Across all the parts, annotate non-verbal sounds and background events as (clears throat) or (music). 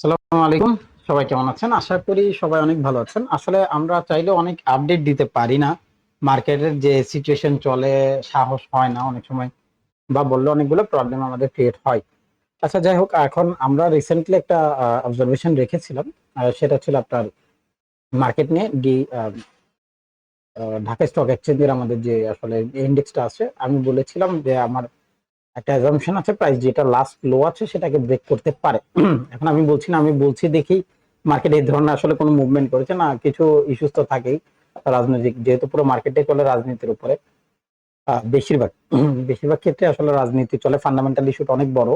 আসসালামু আলাইকুম। সবাই কেমন আছেন? আশা করি সবাই অনেক ভালো আছেন। আসলে আমরা চাইলে অনেক আপডেট দিতে পারি না। মার্কেটের যে সিচুয়েশন চলে, সাহস হয় না অনেক সময়, বা বললে অনেকগুলো প্রবলেম আমাদের ক্রিয়েট হয়। আচ্ছা যাই হোক, এখন আমরা রিসেন্টলি একটা অবজারভেশন রেখেছিলাম। সেটা ছিল আপনার মার্কেট নিয়ে ডি ঢাকা স্টক এক্সচেঞ্জের আমাদের যে আসলে ইন্ডেক্সটা আছে, আমি বলেছিলাম যে আমার একটা অ্যাজাম্পশন আছে প্রাইস যেটা লাস্ট লো আছে সেটাকে ব্রেক করতে পারে। (clears throat) এখন আমি বলছি না, আমি বলছি দেখি মার্কেট এই ধরনের আসলে কোনো মুভমেন্ট করেছে না, কিছু ইস্যুস তো থাকেই রাজনৈতিক, যেহেতু পুরো মার্কেটে চলে রাজনীতির উপরে। বেশিরভাগ (clears throat) বেশিরভাগ ক্ষেত্রে আসলে রাজনীতি চলে ফান্ডামেন্টাল ইস্যুটা অনেক বড়।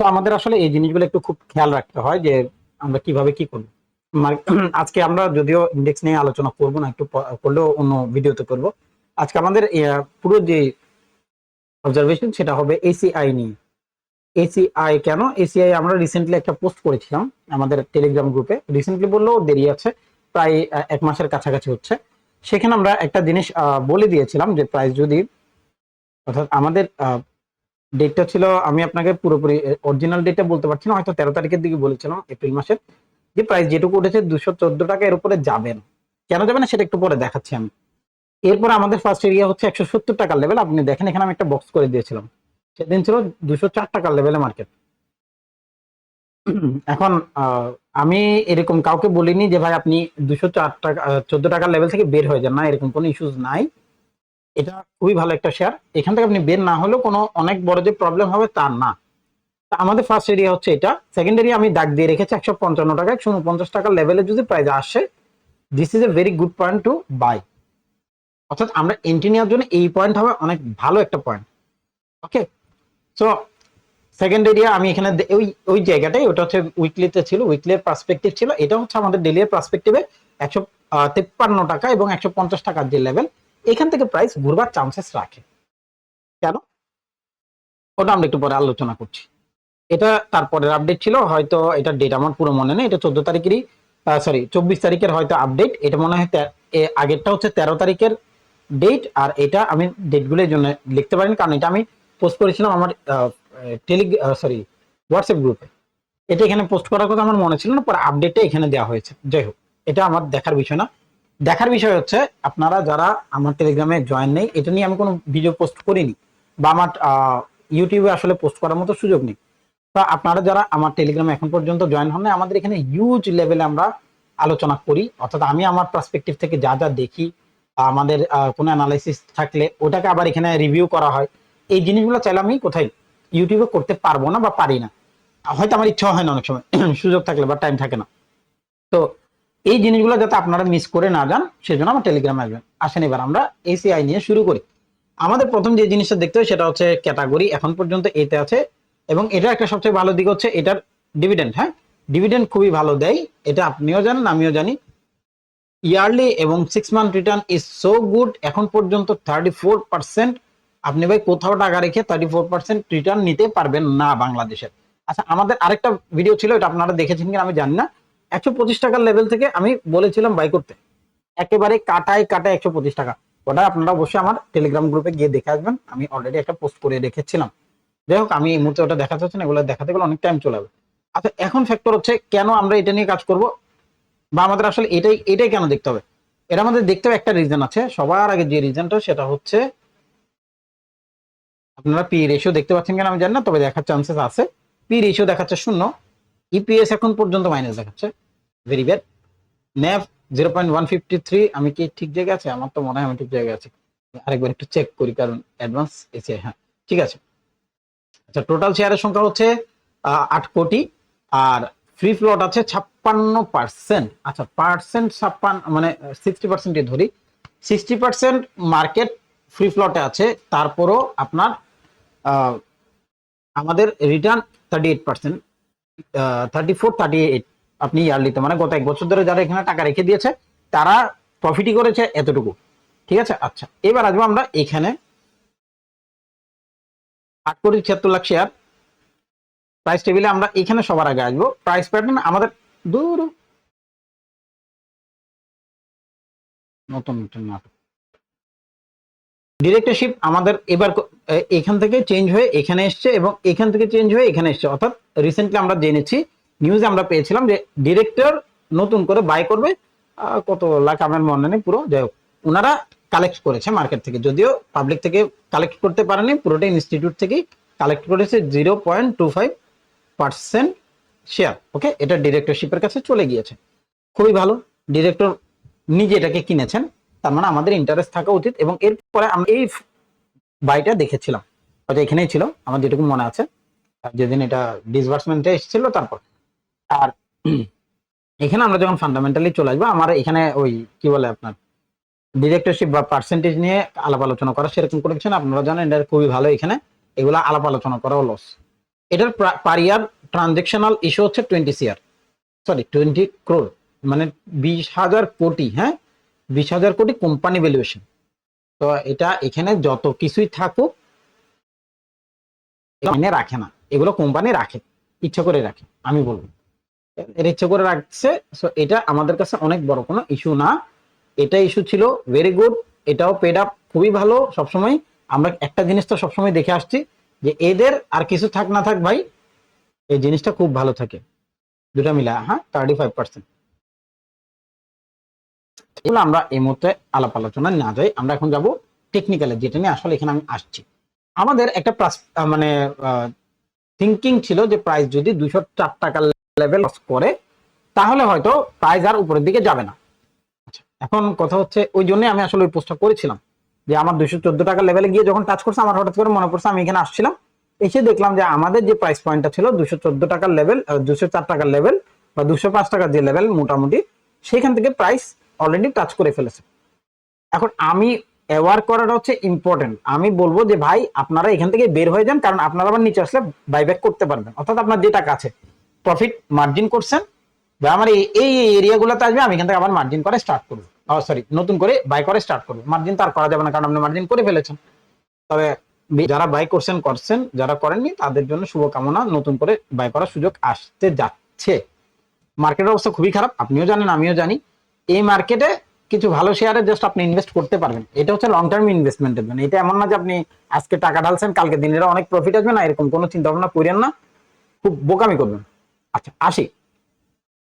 তো আমাদের আসলে এই জিনিসগুলো একটু খুব খেয়াল রাখতে হয় যে আমরা কীভাবে কি করব। (clears throat) আজকে আমরা যদিও ইন্ডেক্স নিয়ে আলোচনা করব না, একটু করলেও অন্য ভিডিওতে করব। আজকে আমাদের পুরো যে অবজারভেশন সেটা হবে এসিআই নিয়ে। এসিআই কেন? এসিআই আমরা রিসেন্টলি একটা পোস্ট করেছিলাম আমাদের টেলিগ্রাম গ্রুপে রিসেন্টলি বললেও দেরি আছে, প্রায় এক মাসের কাছাকাছি হচ্ছে। সেখানে আমরা একটা জিনিস বলে দিয়েছিলাম যে প্রাইস যদি অর্থাৎ আমাদের ডেটটা ছিল, আমি আপনাকে পুরোপুরি অরিজিনাল ডেটটা বলতে পারছি না, হয়তো তেরো তারিখের দিকে বলেছিলাম, এপ্রিল মাসের। যে প্রাইস যেটুকু উঠেছে, দুশো চোদ্দ টাকা এর উপরে যাবেন কেন যাবে না সেটা একটু পরে দেখাচ্ছি আমি। এরপর আমাদের ফার্স্ট এরিয়া হচ্ছে একশো সত্তর টাকার লেভেল আপনি দেখেন, এখানে আমি একটা বক্স করে দিয়েছিলাম। সেদিন ছিল দুশো চার টাকার লেভেলে মার্কেট (clears throat) এখন আমি এরকম কাউকে বলিনি যে, ভাই, আপনি দুশো চার টাকা চোদ্দ টাকার লেভেল থেকে বের হয়ে যান না, এরকম কোনো ইস্যুস নাই। এটা খুবই ভালো একটা শেয়ার এখান থেকে আপনি বের না হলেও কোনো অনেক বড় যে প্রবলেম হবে তা না। আমাদের ফার্স্ট এরিয়া হচ্ছে এটা। সেকেন্ড এরিয়া আমি দাগ দিয়ে রেখেছি একশো পঞ্চান্ন টাকা একশো উনপঞ্চাশ টাকার লেভেলে যদি প্রাইস আসে this is a very good point to buy অর্থাৎ আমরা এন্ট্রি নেওয়ার জন্য এই পয়েন্ট হবে অনেক ভালো একটা point okay so second area আমি এখানে ওই ওই জায়গাটাই, ওটা হচ্ছে উইকলিতে ছিল উইকলির পার্সপেক্টিভ ছিল। এটা হচ্ছে আমাদের ডেলি এর পার্সপেক্টিভে একশো তেপ্পান্ন টাকা এবং একশো পঞ্চাশ টাকার যে লেভেল এখান থেকে প্রাইস ঘুরবার চান্সেস রাখে। কেন? ওটা আমরা একটু পরে আলোচনা করছি। এটা তারপরের আপডেট ছিল, হয়তো এটা ডেট আমার পুরো মনে নেই, এটা চোদ্দ তারিখেরই সরি চব্বিশ তারিখের হয়তো আপডেট এটা মনে হয় আগেরটা হচ্ছে তেরো তারিখের ডেট আর এটা আমি ডেটগুলো এই জন্য লিখতে পারিনি কারণ এটা আমি পোস্ট করেছিলাম আমার টেলি সরি হোয়াটসঅ্যাপ গ্রুপে এটা এখানে পোস্ট করার কথা আমার মনে ছিল না পরে আপডেটটা এখানে দেওয়া হয়েছে। যাই হোক এটা আমার দেখার বিষয় না। দেখার বিষয় হচ্ছে আপনারা যারা আমার টেলিগ্রামে জয়েন নেই এটা নিয়ে আমি কোনো ভিডিও পোস্ট করিনি বা আমার ইউটিউবে আসলে পোস্ট করার মতো সুযোগ নেই। তো আপনারা যারা আমার টেলিগ্রামে এখন পর্যন্ত জয়েন হন নাই, আমাদের এখানে হিউজ লেভেলে আমরা আলোচনা করি। অর্থাৎ আমি আমার পার্সপেক্টিভ থেকে যা যা দেখি আমাদের কোনো অ্যানালাইসিস থাকলে ওটাকে আবার এখানে রিভিউ করা হয়। এই জিনিসগুলো চাইলে আমি কোথায় ইউটিউবে করতে পারব না বা পারি না। হয়তো আমার ইচ্ছা হয় না অনেক সময়, (clears throat) সুযোগ থাকলে বা টাইম থাকে না। তো এই জিনিসগুলো যাতে আপনারা মিস করে না যান, সেজন্য আমার টেলিগ্রামে আসবেন। আসেন এবার, আমরা এসিআই নিয়ে শুরু করি। আমাদের প্রথম যে জিনিসটা দেখতে হয়, সেটা হচ্ছে ক্যাটাগরি এখন পর্যন্ত এতে আছে এবং এটা একটা সবচেয়ে ভালো দিক হচ্ছে, এটার ডিভিডেন্ড হ্যাঁ? ডিভিডেন্ড খুবই ভালো দেয়, এটা আপনিও জানেন, আমিও জানি। ইয়ারলি এবং six month return is so good এখন পর্যন্ত থার্টি ফোর পার্সেন্ট আপনি ভাই কোথাও টাকা রেখে থার্টি ফোর পার্সেন্ট রিটার্ন নিতে পারবেন না বাংলাদেশের। আচ্ছা আমাদের আরেকটা ভিডিও ছিল, এটা আপনারা দেখেছেন কিনা আমি জানি না। একশো পঁচিশ টাকার লেভেল থেকে আমি বলেছিলাম বাই করতে। একেবারে কাটায় কাটায় একশো পঁচিশ টাকা। ওটা আপনারা অবশ্যই আমার টেলিগ্রাম গ্রুপে গিয়ে দেখে আসবেন। আমি অলরেডি একটা পোস্ট করে রেখেছিলাম। যাই হোক, আমি এই মুহূর্তে ওটা দেখাতে হচ্ছে না, এগুলো দেখাতে গেলে অনেক টাইম চলে যাবে। আচ্ছা এখন ফ্যাক্টর হচ্ছে কেন আমরা এটা নিয়ে কাজ করব? বা আমাদের আসলে এটাই এটাই কেন দেখতে হবে? এটা আমাদের দেখতে হবে একটা রিজন আছে। সবার আগে যে রিজনটা সেটা হচ্ছে আপনারা পি রেশিও দেখতে পাচ্ছেন কেন আমি জানি না, তবে দেখার চান্সেস আছে। পি রেশিও দেখাচ্ছে শূন্য। ইপিএস এখন পর্যন্ত মাইনাস দেখাচ্ছে। Very bad NAV zero point one fifty three আমি কি ঠিক জায়গায় আছে? আমার তো মনে হয় আমি ঠিক জায়গায় আছি। আরেকবার একটু চেক করি, কারণ অ্যাডভান্স এসে হ্যাঁ ঠিক আছে। আচ্ছা টোটাল শেয়ারের সংখ্যা হচ্ছে আট কোটি, আর ফ্রি ফ্লোট আছে ছাপ্পান্ন পার্সেন্ট আচ্ছা পার্সেন্ট ছাপ্পান্ন মানে সিক্সটি পার্সেন্টই ধরি। সিক্সটি পার্সেন্ট মার্কেট ফ্রি ফ্লটে আছে, তারপরও আপনার আমাদের return thirty eight percent thirty four thirty eight আপনি ইয়ারলিতে মানে গত এক বছর ধরে যারা এখানে টাকা রেখে দিয়েছে, তারা প্রফিটই করেছে এতটুকু। ঠিক আছে? আচ্ছা এবার আসব আমরা এখানে আট কোটি ছিয়াত্তর লাখ শেয়ার প্রাইস টেবিলে আমরা এখানে সবার আগে আসব। প্রাইস প্যাটার্ন আমাদের দূর। নতুন নতুন নাটক ডিরেক্টরশিপ আমাদের এবার এখান থেকে চেঞ্জ হয়ে এখানে এসছে এবং এখান থেকে চেঞ্জ হয়ে এখানে এসছে। অর্থাৎ রিসেন্টলি আমরা জেনেছি নিউজে আমরা পেয়েছিলাম যে ডিরেক্টর নতুন করে বাই করবে। কত লাখ আমার মনে নেই পুরো। যাই হোক ওনারা কালেক্ট করেছে মার্কেট থেকে। যদিও পাবলিক থেকে কালেক্ট করতে পারেনি পুরোটা ইনস্টিটিউট থেকেই কালেক্ট করেছে। Zero point two five percent share okay এটা ডিরেক্টরশিপের কাছে চলে গিয়েছে। খুবই ভালো। ডিরেক্টর নিজে এটাকে কিনেছেন। তার মানে আমাদের ইন্টারেস্ট থাকা উচিত এবং এরপরে আমরা এই বাইটা দেখেছিলাম। হয়তো এখানেই ছিল, আমার যেটুকু মনে আছে। যেদিন এটা ডিসবার্সমেন্টে এসেছিল, তারপর। আর (clears throat) এখানে আমরা যখন ফান্ডামেন্টালি চলে আসব, আমার এখানে ওই কি বলে আপনার ডিরেক্টরশিপ বা পার্সেন্টেজ নিয়ে আলাপ আলোচনা করা সেরকম কোনো কিছু না। আপনারা জানেন, এটা খুবই ভালো এখানে। এগুলো আলাপ আলোচনা করাও লস এটার পার ইয়ার ট্রানজেকশনাল ইস্যু হচ্ছে টোয়েন্টি সিয়ার সরি টোয়েন্টি ক্রোর মানে বিশ হাজার কোটি হ্যাঁ? বিশ হাজার কোটি কোম্পানি ভ্যালুয়েশন তো এটা এখানে যত কিছুই থাকুক এনে রাখে না। এগুলো কোম্পানি রাখে। ইচ্ছা করে রাখে, আমি বলব। এটা ইচ্ছা করে রাখছে সো এটা আমাদের কাছে অনেক বড় কোনো ইস্যু না। এটা ইস্যু ছিল ভেরি গুড এটাও পেড আপ খুবই ভালো। সবসময় আমরা একটা জিনিস তো সবসময় দেখে আসছি যে এদের আর কিছু থাক না থাক ভাই এই জিনিসটা খুব ভালো থাকে। দুটা মিলা হ্যাঁ থার্টি ফাইভ পার্সেন্ট এগুলো আমরা এই মুহূর্তে আলাপ আলোচনা না যাই আমরা এখন যাব টেকনিক্যালে যেটা নিয়ে আসলে এখানে আমি আসছি। আমাদের একটা মানে থিঙ্কিং ছিল যে প্রাইস যদি দুশো চার টাকার লেভেল করে তাহলে হয়তো প্রাইস আর উপরের দিকে যাবে না। আচ্ছা, এখন কথা হচ্ছে ওই জন্য আমি আসলে ওই পোস্টটা করেছিলাম। যে আমার দুশো চোদ্দ টাকার লেভেলে গিয়ে যখন টাচ করছে, আমার হঠাৎ করে মনে পড়ছে আমি এখানে আসছিলাম। এসে দেখলাম যে আমাদের যে প্রাইস পয়েন্টটা ছিল দুশো চোদ্দ টাকার লেভেল দুশো চার টাকার লেভেল বা দুশো পাঁচ টাকার যে লেভেল মোটামুটি সেখান থেকে প্রাইস অলরেডি টাচ করে ফেলেছে। এখন আমি অ্যাওয়ার করাটা হচ্ছে ইম্পর্টেন্ট আমি বলব যে ভাই, আপনারা এখান থেকে বের হয়ে যান, কারণ আপনারা আবার নিচে আসলে বাইব্যাক করতে পারবেন। অর্থাৎ আপনার যে টাকা আছে প্রফিট মার্জিন করছেন বা আমার এই এরিয়াগুলোতে আসবে, আমি এখান থেকে আবার মার্জিন করে স্টার্ট করব। সরি নতুন করে বাই করে স্টার্ট করব। মার্জিন তো আর করা যাবে না, কারণ আপনি মার্জিন করে ফেলেছেন। তবে যারা বাই করছেন করছেন, যারা করেননি, তাদের জন্য শুভকামনা, নতুন করে বাই করার সুযোগ আসতে যাচ্ছে। মার্কেটের অবস্থা খুবই খারাপ, আপনিও জানেন, আমিও জানি। এই মার্কেটে কিছু ভালো শেয়ারে জাস্ট আপনি ইনভেস্ট করতে পারবেন। এটা হচ্ছে লং টার্ম ইনভেস্টমেন্টের জন্য। এটা এমন না যে আপনি আজকে টাকা ঢালছেন, কালকে দিনের অনেক প্রফিট আসবে না, এরকম কোনো চিন্তা ভাবনা করেন না। খুব বোকামি করবেন। আচ্ছা আসি।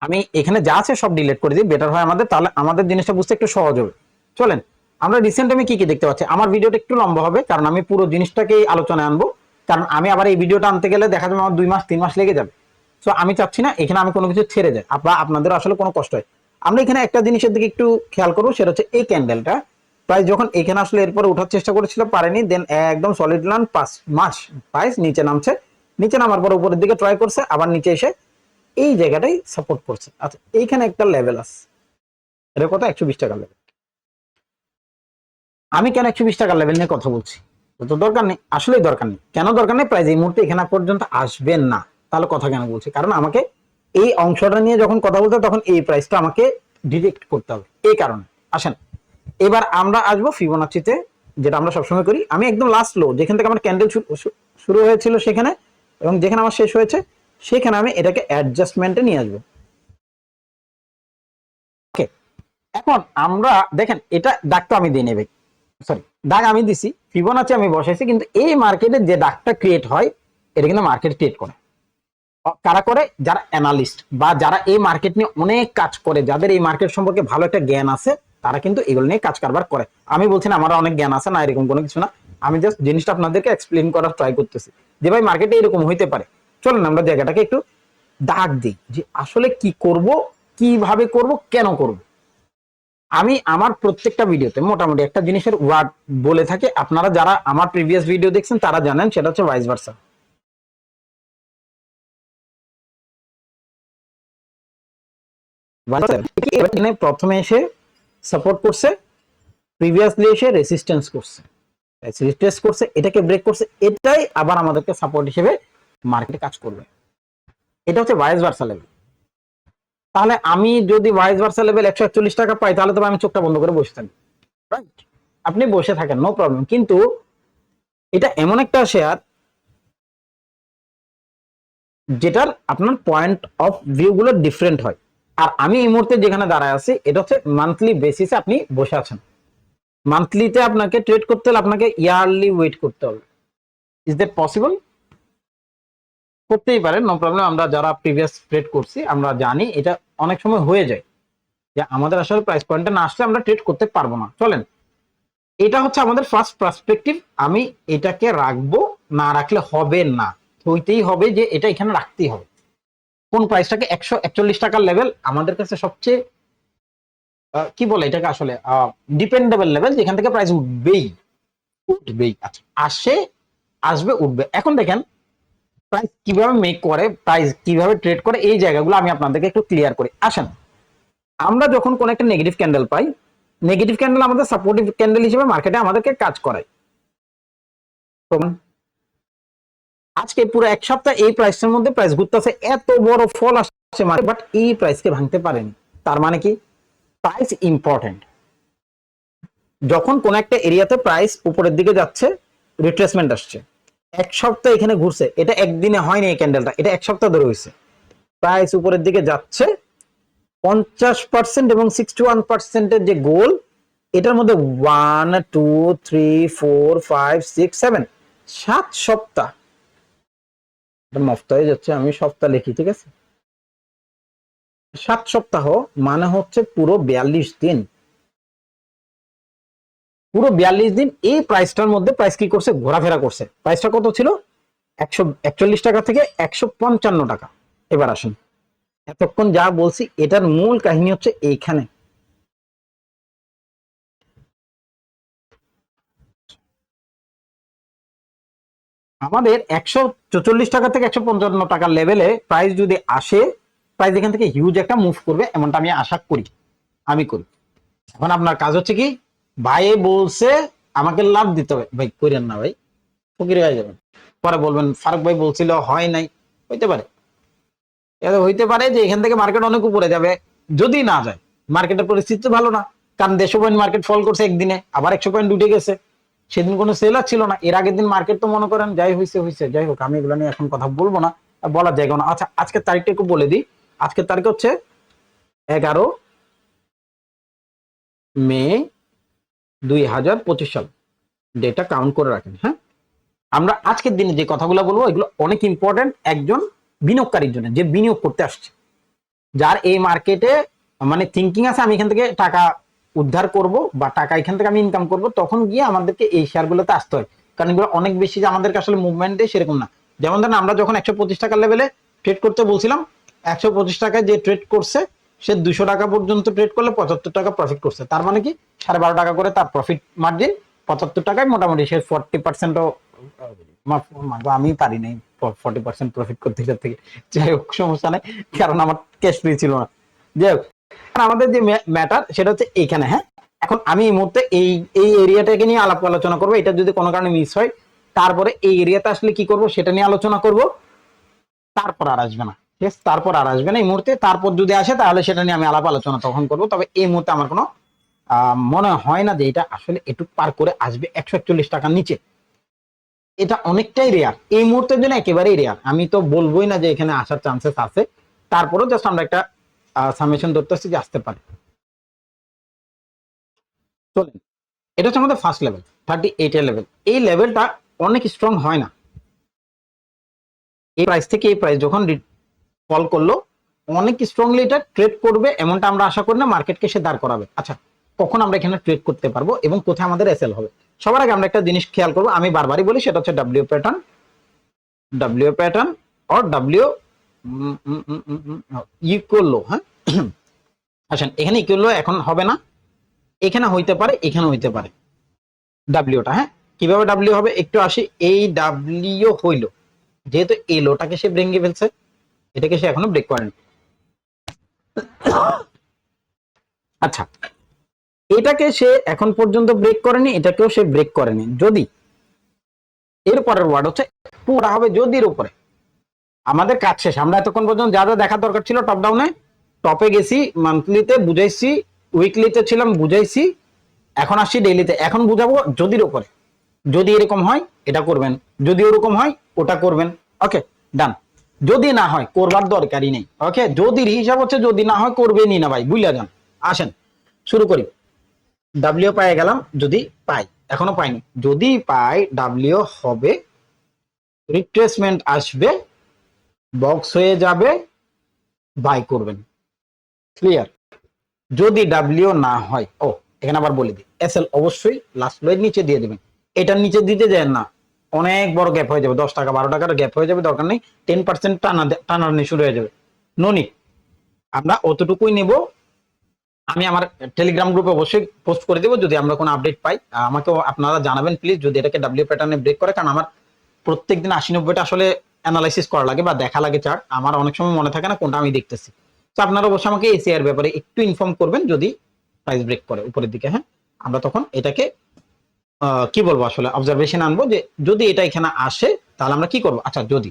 আমি এখানে যা আছে সব ডিলিট করে দিই বেটার হয় আমাদের, তাহলে আমাদের জিনিসটা বুঝতে একটু সহজ হবে। চলেন, আমরা রিসেন্ট আমি কি কি দেখতে পাচ্ছি? আমার ভিডিওটা একটু লম্বা হবে, কারণ আমি পুরো জিনিসটাকেই আলোচনায় আনব। কারণ আমি আবার এই ভিডিওটা আনতে গেলে দেখা যাবে আমার দুই মাস, তিন মাস লেগে যাবে। সো আমি চাচ্ছি না এখানে আমি কোনো কিছু ছেড়ে যাই বা আপনাদের আসলে কোনো কষ্ট হয়। আমরা এখানে একটা জিনিসের দিকে একটু খেয়াল করব, সেটা হচ্ছে এই ক্যান্ডেলটা প্রায় যখন এখানে আসলে এরপরে ওঠার চেষ্টা করেছিল, পারেনি দেন একদম সলিড লান পাঁচ মাস প্রাইস নিচে নামছে। নিচে নামার পর উপরের দিকে ট্রাই করছে, আবার নিচে এসে এই জায়গাটাই সাপোর্ট করছে। আচ্ছা এইখানে একটা লেভেল আছে। এটা কত? একশো বিশ টাকার লেভেল আমি কেন একশো বিশ টাকার লেভেল নিয়ে কথা বলছি? তো দরকার নেই। আসলেই দরকার নেই। কেন দরকার নেই? প্রাইস এই মুহূর্তে এখানে পর্যন্ত আসবেন না, তাহলে কথা কেন বলছি? কারণ আমাকে এই অংশটা নিয়ে যখন কথা বলতে তখন এই প্রাইসটা আমাকে ডিটেক্ট করতে হবে। এই কারণে। আসেন। এবার আমরা আসব ফিবোনাচিতে যেটা আমরা সবসময় করি। আমি একদম লাস্ট লো যেখান থেকে আমার ক্যান্ডেল শুরু হয়েছিল সেখানে এবং যেখানে আমার শেষ হয়েছে সেখানে আমি এটাকে অ্যাডজাস্টমেন্টে নিয়ে আসব। ওকে এখন আমরা দেখেন, এটা ডাকটা আমি দিয়ে নেবে। সরি দাগ আমি দিছি ফিবোনাচি আমি বসাইছি, কিন্তু এই মার্কেটে যে দাগটা ক্রিয়েট হয়, এটা কিন্তু মার্কেট ক্রিয়েট করে। কারা করে? যারা অ্যানালিস্ট বা যারা এই মার্কেট নিয়ে অনেক কাজ করে, যাদের এই মার্কেট সম্পর্কে ভালো একটা জ্ঞান আছে, তারা কিন্তু এগুলো নিয়ে কাজ কারবার করে। আমি বলছি না আমার অনেক জ্ঞান আছে না, এরকম কোনো কিছু না। আমি জাস্ট জিনিসটা আপনাদেরকে এক্সপ্লেন করার ট্রাই করতেছি। যে ভাই মার্কেটে এরকম হইতে পারে। চলুন আমরা জায়গাটাকে একটু দাগ দিই যে আসলে কি করব, কীভাবে করব, কেন করব। আমি আমার প্রত্যেকটা ভিডিওতে মোটামুটি একটা জিনিসের ওয়ার্ড বলে থাকি। আপনারা যারা আমার প্রিভিয়াস ভিডিও দেখছেন, তারা জানেন সেটা হচ্ছে ভাইস ভার্সা এখানে প্রথমে এসে সাপোর্ট করছে প্রিভিয়াসলি এসে রেসিস্টেন্স করছে। রেসিস্টেন্স করছে, এটাকে ব্রেক করছে, এটাই আবার আমাদেরকে সাপোর্ট হিসেবে মার্কেটে কাজ করবে। এটা হচ্ছে ভাইস ভার্সা লেভেল তাহলে আমি যদি ভাইস ভার্সা লেভেল একশো একচল্লিশ টাকা পাই, তাহলে তো আমি চোখটা বন্ধ করে বসে থাকি রাইট আপনি বসে থাকেন নো প্রবলেম কিন্তু এটা এমন একটা শেয়ার যেটার আপনার পয়েন্ট অফ ভিউ গুলো ডিফারেন্ট হয়। আর আমি এই মুহূর্তে যেখানে দাঁড়ায় আছি, এটা হচ্ছে মান্থলি বেসিসে আপনি বসে আছেন। মান্থলিতে আপনাকে ট্রেড করতে হলে আপনাকে ইয়ারলি ওয়েট করতে হবে। ইজ দ্যাট পসিবল করতেই পারেন নো প্রবলেম আমরা যারা প্রিভিয়াস ট্রেড করছি, আমরা জানি এটা অনেক সময় হয়ে যায় যে আমাদের আসলে প্রাইস পয়েন্টে না আসলে আমরা ট্রেড করতে পারব না। চলেন, এটা হচ্ছে আমাদের ফার্স্ট পার্সপেক্টিভ আমি এটাকে রাখব, না রাখলে হবে না। হইতেই হবে যে এটা এখানে রাখতেই হবে। কোন প্রাইসটাকে একশো একচল্লিশ টাকার লেভেল আমাদের কাছে সবচেয়ে কি বলে এটাকে আসলে? ডিপেন্ডেবল লেভেল যেখান থেকে প্রাইস উঠবেই। উঠবেই। আচ্ছা আসে, আসবে, উঠবে। এখন দেখেন প্রাইস কীভাবে মেক করে প্রাইস কীভাবে ট্রেড করে, এই জায়গাগুলো আমি আপনাদেরকে একটু ক্লিয়ার করি। আসেন, আমরা যখন কোন একটা নেগেটিভ ক্যান্ডেল পাই নেগেটিভ ক্যান্ডেল আমাদের সাপোর্টিভ ক্যান্ডেল হিসেবে মার্কেটে আমাদেরকে কাজ করে আজকে পুরো এক সপ্তাহ এই প্রাইসের মধ্যে প্রাইস ঘুরতেছে, এত বড় ফল আসছে মার্কেট বাট এই প্রাইসকে ভাঙতে পারেনি। তার মানে কি? প্রাইস ইম্পর্টেন্ট যখন কোন একটা এরিয়াতে প্রাইস উপরের দিকে যাচ্ছে রিট্রেসমেন্ট আসছে। এক সপ্তাহ এখানে ঘুরছে। এটা একদিনে হয়নি এই ক্যান্ডেলটা এটা এক সপ্তাহ ধরে হয়েছে। প্রাইস উপরের দিকে যাচ্ছে। পঞ্চাশ পার্সেন্ট এবং সিক্সটি ওয়ান পার্সেন্টের যে গোল এটার মধ্যে one two three four five six seven সাত সপ্তাহ। মফত হয়ে যাচ্ছে, আমি সপ্তাহ লিখি, ঠিক আছে? সাত সপ্তাহ মানে হচ্ছে পুরো বিয়াল্লিশ দিন। পুরো বিয়াল্লিশ দিন এই প্রাইসটার মধ্যে প্রাইস কি করছে? ঘোরাফেরা করছে। প্রাইসটা কত ছিল? একশো একচল্লিশ টাকা থেকে একশো পঞ্চান্ন টাকা। এবার আসুন। এতক্ষণ যা বলছি, এটার মূল কাহিনী হচ্ছে এইখানে। আমাদের একশো চৌচল্লিশ টাকা থেকে একশো পঞ্চান্ন টাকার লেভেলে প্রাইস যদি আসে প্রাইস এখান থেকে হিউজ একটা মুভ করবে, এমনটা আমি আশা করি। আমি করি। এখন আপনার কাজ হচ্ছে কি? ভাই বলছে, আমাকে লাভ দিতে হবে। ভাই করেন না ভাই, ফকির হয়ে যাবেন। পরে বলবেন, ফারুক ভাই বলছিল, হয় নাই। হইতে পারে। হইতে পারে যে এখান থেকে মার্কেট অনেক উপরে যাবে। যদি না যায় মার্কেটের পরিস্থিতি ভালো না। কারণ দেড়শো পয়েন্ট মার্কেট ফল করছে একদিনে, আবার একশো পয়েন্ট উঠে গেছে। সেদিন কোনো সেলার ছিল না। এর আগের দিন মার্কেট তো মনে করেন, যাই হয়েছে হয়েছে যাই হোক, আমি এগুলো নিয়ে এখন কথা বলব না। বলার জায়গা না। আচ্ছা আজকের তারিখটা একটু বলে দিই। আজকের তারিখ হচ্ছে এগারো মে দুই হাজার পঁচিশ সাল। ডেটা কাউন্ট করে রাখেন হ্যাঁ? আমরা আজকের দিনে যে কথাগুলো বলব, এগুলো অনেক ইম্পর্টেন্ট একজন বিনিয়োগকারীর জন্য, যে বিনিয়োগ করতে আসছে। যার এই মার্কেটে মানে থিঙ্কিং আছে, আমি এখান থেকে টাকা উদ্ধার করব বা টাকা এখান থেকে আমি ইনকাম করব, তখন গিয়ে আমাদেরকে এই শেয়ারগুলোতে আসতে হয়। কারণ এগুলো অনেক বেশি যে আমাদেরকে আসলে মুভমেন্টে সেরকম না। যেমন ধরেন আমরা যখন একশো পঁচিশ টাকার লেভেলে ট্রেড করতে বলছিলাম, একশো পঁচিশ টাকায় যে ট্রেড করছে সে দুশো টাকা পর্যন্ত ট্রেড করলে পঁচাত্তর টাকা প্রফিট করছে। তার মানে কি? সাড়ে বারো টাকা করে তার প্রফিট মার্জিন পঁচাত্তর টাকায় মোটামুটি সে ফর্টি পার্সেন্টও আমি পারি নাই ফর্টি পার্সেন্ট প্রফিট করতে এটার থেকে। যাই হোক, সমস্যা নেই, কারণ আমার ক্যাশ ফ্রি ছিল না। যাই হোক আমাদের যে ম্যাটার সেটা হচ্ছে এইখানে হ্যাঁ? এখন আমি এই মুহূর্তে এই এই এরিয়াটাকে নিয়ে আলাপ আলোচনা করব। এটা যদি কোনো কারণে মিস হয়, তারপরে এই এরিয়াতে আসলে কি করব, সেটা নিয়ে আলোচনা করব। তারপর আর আসবে না। আছে, তারপর আর আসবে না এই মুহূর্তে। তারপর যদি আসে, তাহলে সেটা নিয়ে আমি আলাপ আলোচনা তখন করব। তবে এই মুহূর্তে আমার কোনো মনে হয় না যে এটা আসলে একটু পার করে আসবে একশো একচল্লিশ টাকার নিচে। এটা অনেকটাই রেয়ার এই মুহূর্তের জন্য একেবারেই রেয়ার আমি তো বলবোই না যে এখানে আসার চান্সেস আছে। তারপরেও জাস্ট আমরা একটা সামেশন ধরতেছি যে আসতে পারে। চলেন। এটা হচ্ছে আমাদের ফার্স্ট লেভেল থার্টি এইট এর লেভেল এই লেভেলটা অনেক স্ট্রং হয় না। এই প্রাইস থেকে এই প্রাইস যখন ফল করল, অনেক স্ট্রংলি এটা ট্রেড করবে, এমনটা আমরা আশা করি না মার্কেটকে সে দাঁড় করাবে। আচ্ছা কখন আমরা এখানে ট্রেড করতে পারব এবং কোথায় আমাদের এসএল হবে? সবার আগে আমরা একটা জিনিস খেয়াল করব, আমি বারবারই বলি, সেটা হচ্ছে W pattern W pattern or W equal হ্যাঁ? (clears throat) আচ্ছা এখানে ইকুয়াল এখন হবে না, এখানে হইতে পারে, এখানে হইতে পারে। ডাব্লিউটা হ্যাঁ? কীভাবে ডাব্লিউ হবে? একটু আসি, এই ডাব্লিউ হইল, যেহেতু এই লোটাকে সে ভেঙে ফেলছে এটাকে সে এখনও ব্রেক করেনি। আচ্ছা এটাকে সে এখন পর্যন্ত ব্রেক করেনি, এটাকেও সে ব্রেক করেনি। যদি, এর পরের ওয়ার্ড হচ্ছে পুরা হবে যদির উপরে। আমাদের কাজ শেষ। আমরা এতক্ষণ পর্যন্ত যা যা দেখার দরকার ছিল টপ ডাউনে টপে গেছি মান্থলিতে বুঝাইছি উইকলিতে ছিলাম, বুঝাইছি, এখন আসছি ডেইলিতে এখন বুঝাবো যদির উপরে। যদি এরকম হয়, এটা করবেন। যদি ওরকম হয়, ওটা করবেন। ওকে ডান যদি না হয়, করবার দরকারই নেই। ওকে যদির হিসাব হচ্ছে, যদি না হয়, করবেনই না ভাই বুঝলা যান আসেন, শুরু করি। ডাব্লিউ পাই গেলাম, যদি পাই। এখনও পাইনি। যদি পাই ডাব্লিউ হবে রিপ্লেসমেন্ট আসবে বক্স হয়ে যাবে বাই করবেন। ক্লিয়ার যদি ডাব্লিউ না হয়, ও, এখানে আবার বলে দিই। এস অবশ্যই লাস্ট লোয়ের নিচে দিয়ে দিবেন। এটার নিচে দিতে যায় না। অনেক বড় গ্যাপ হয়ে যাবে দশ টাকা বারো টাকার গ্যাপ হয়ে যাবে দরকার নেই টেন পার্সেন্ট টানা টানানি শুরু হয়ে যাবে। ননি আমরা অতটুকুই নেব। আমি আমার টেলিগ্রাম গ্রুপে অবশ্যই পোস্ট করে দেবো যদি আমরা কোনো আপডেট পাই। আহ, আমাকেও আপনারা জানাবেন প্লিজ যদি এটাকে ডাব্লিউ প্যাটার্নে ব্রেক করে কারণ আমার প্রত্যেকদিন আশি নব্বইটা আসলে অ্যানালাইসিস করা লাগে বা দেখা লাগে চার্ট আমার অনেক সময় মনে থাকে না কোনটা আমি দেখতেছি। তো আপনারা অবশ্যই আমাকে এসিআর ব্যাপারে একটু ইনফর্ম করবেন যদি প্রাইস ব্রেক করে উপরের দিকে হ্যাঁ? আমরা তখন এটাকে কি বলব আসলে? অবজারভেশন আনব যে যদি এটা এখানে আসে, তাহলে আমরা কি করব? আচ্ছা যদি।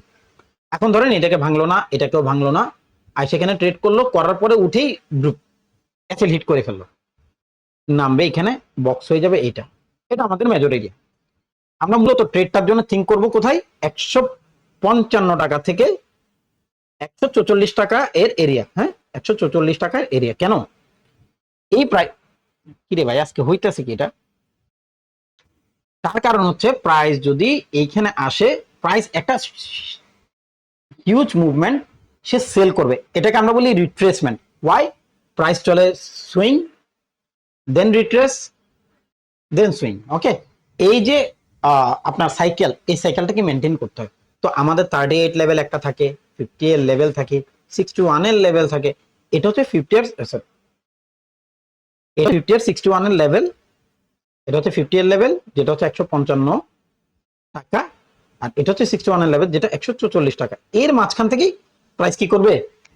এখন ধরেন এটাকে ভাঙলো না, এটাকেও ভাঙলো না, আর সেখানে ট্রেড করল, করার পরে উঠেই এফএল হিট করে ফেলল। নামবে এখানে বক্স হয়ে যাবে এইটা। এটা আমাদের মেজর এরিয়া আমরা মূলত ট্রেডটার জন্য থিঙ্ক করব কোথায়? একশো পঞ্চান্ন টাকা থেকে একশো চৌচল্লিশ টাকা এর এরিয়া হ্যাঁ? একশো চৌচল্লিশ টাকার এরিয়া কেন? এই প্রায় কি রে ভাই, আজকে হইতেছে কি এটা? তার কারণ হচ্ছে প্রাইস যদি এইখানে আসে প্রাইস একটা হিউজ মুভমেন্ট সে সেল করবে। এটাকে আমরা বলি রিট্রেসমেন্ট ওয়াই প্রাইস চলে swing then retrace then swing okay এই যে আপনার সাইকেল এই সাইকেলটাকে মেনটেন করতে হয়। তো আমাদের থার্টি এইট লেভেল একটা থাকে ফিফটি এর লেভেল থাকে সিক্সটি ওয়ানের লেভেল থাকে। এটা হচ্ছে ফিফটি এর ফিফটি এর সিক্সটি ওয়ানের লেভেল এটা হচ্ছে ফিফটি এর লেভেল যেটা হচ্ছে একশো পঞ্চান্ন টাকা, আর এটা হচ্ছে সিক্সটি ওয়ানের লেভেল যেটা একশো চল্লিশ টাকা। এর মাঝখান থেকেই প্রাইস কি করবে?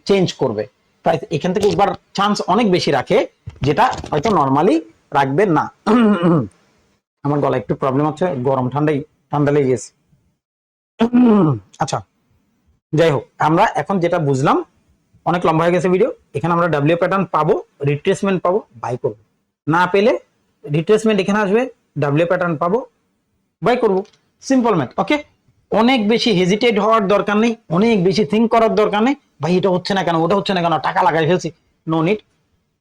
চেঞ্জ করবে। প্রাইস এখান থেকে একবার চান্স অনেক বেশি রাখে, যেটা হয়তো নর্মালি রাখবে না। (clears throat) আমার গলা একটু প্রবলেম হচ্ছে, গরম ঠান্ডাই, ঠান্ডা লেগে গেছে। (clears throat) আচ্ছা যাই হোক, আমরা এখন যেটা বুঝলাম, অনেক লম্বা হয়ে গেছে ভিডিও এখানে আমরা ডাব্লিউ প্যাটার্ন পাবো রিট্রেসমেন্ট পাবো বাই করব। না পেলে রিট্রেসমেন্ট এখানে আসবে ডাব্লিউ প্যাটার্ন পাবো বাই করব। সিম্পল ম্যাথ ওকে অনেক বেশি হেজিটেট হওয়ার দরকার নেই, অনেক বেশি থিঙ্ক করার দরকার নেই। ভাই, এটা হচ্ছে না কেন, ওটা হচ্ছে না কেন, টাকা লাগাই ফেলছি। নো নিড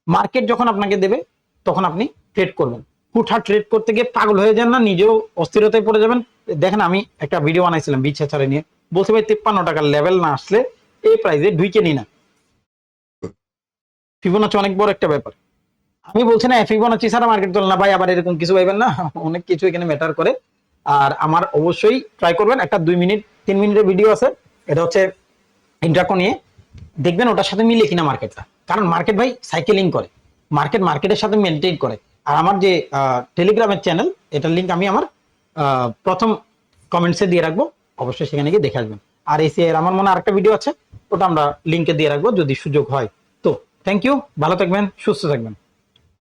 মার্কেট যখন আপনাকে দেবে, তখন আপনি ট্রেড করবেন। হুটহাট ট্রেড করতে গিয়ে পাগল হয়ে যান না, নিজেও অস্থিরতায় পড়ে যাবেন। দেখেন, আমি একটা ভিডিও বানাইছিলাম বিচ্ছা ছাড়ে নিয়ে। বলছে, ভাই, তিপ্পান্ন টাকার লেভেল না আসলে এই প্রাইসে ঢুইকে নি না। ফিবোনাচি অনেক বড় একটা ব্যাপার। আমি বলছি না ফিবোনাচি ছাড়া মার্কেট চলে ভাই, আবার এরকম কিছু পাইবেন না। (laughs) অনেক কিছু এখানে ম্যাটার করে। আর আমার অবশ্যই ট্রাই করবেন, একটা দুই মিনিট, তিন মিনিটের ভিডিও আছে। এটা হচ্ছে ইন্ট্রাকো নিয়ে। দেখবেন ওটার সাথে মিলে কিনা মার্কেটটা কারণ মার্কেট ভাই সাইকেলিং করে। মার্কেট মার্কেটের সাথে মেনটেন করে। আর আমার যে টেলিগ্রামের চ্যানেল এটার লিঙ্ক আমি আমার প্রথম কমেন্টসে দিয়ে রাখব। অবশ্যই সেখানে গিয়ে দেখে আসবেন। আর এসি এর আমার মনে আরেকটা ভিডিও আছে, ওটা আমরা লিঙ্কে দিয়ে রাখব, যদি সুযোগ হয়। তো থ্যাংক ইউ ভালো থাকবেন, সুস্থ থাকবেন।